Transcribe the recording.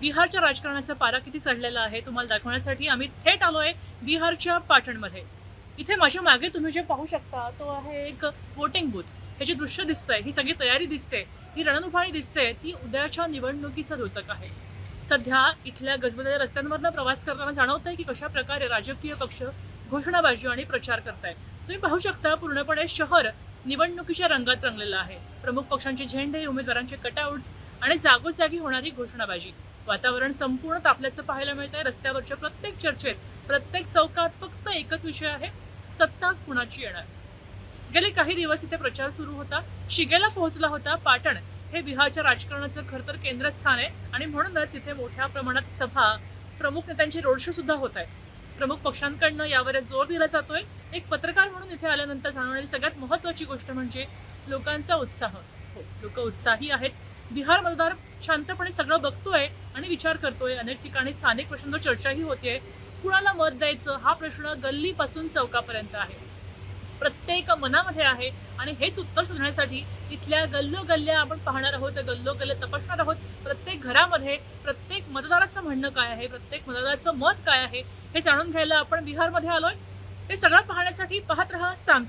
बिहारच्या राजकारणाचा पारा किती चढलेला आहे तुम्हाला दाखवण्यासाठी आम्ही थेट आलोय बिहारच्या पाटणमध्ये. इथे माझ्या मागे तुम्ही जे पाहू शकता तो आहे एक वोटिंग बूथ हे जे दृश्य दिसतंय ही सगळी तयारी दिसते ही रणनुभाळी दिसते ती उद्याच्या निवडणुकीचं द्योतक आहे. सध्या इथल्या गजबजलेल्या रस्त्यांवरनं प्रवास करताना जाणवतंय की कशा प्रकारे राजकीय पक्ष घोषणाबाजी आणि प्रचार करताय तुम्ही पाहू शकता पूर्णपणे शहर निवडणुकीच्या रंगात रंगलेलं आहे. प्रमुख पक्षांचे झेंडे उमेदवारांचे कटआउट्स आणि जागोजागी होणारी घोषणाबाजी. वातावरण संपूर्ण तापल्याचं पाहायला मिळत आहे रस्त्यावरच्या प्रत्येक चर्चेत प्रत्येक चौकात फक्त एकच विषय आहे सत्ता कुणाची येणार? गेले काही दिवस इथे प्रचार सुरू होता शिगेला पोहोचला होता पाटण. हे बिहारच्या राजकारणाचं खर तर केंद्रस्थान आहे आणि म्हणूनच इथे मोठ्या प्रमाणात सभा प्रमुख नेत्यांची रोड शो सुद्धा होत आहे प्रमुख पक्षांकडनं यावर जोर दिला जातोय. एक पत्रकार म्हणून इथे आल्यानंतर जाणवणारी सगळ्यात महत्वाची गोष्ट म्हणजे लोकांचा उत्साह. हो लोक उत्साही आहेत. बिहार मतदार शांतपणे सगळं बघतोय आणि विचार करतोय. अनेक ठिकाणी स्थानिक प्रश्नांवर चर्चाही होते कुणाला मत द्यायचं? हा प्रश्न गल्लीपासून चौकापर्यंत आहे. प्रत्येक मनामध्ये आहे आणि हेच उत्तर शोधण्यासाठी इथल्या गल्लोगल्ल्या आपण पाहणार आहोत गल्लोगल्ल्या तपासणार आहोत. प्रत्येक घरामध्ये प्रत्येक मतदाराचं म्हणणं काय आहे? प्रत्येक मतदाराचं मत काय आहे? हे जाणून घ्यायला आपण बिहारमध्ये आलोय. ते सगळं पाहण्यासाठी पाहत रहा साम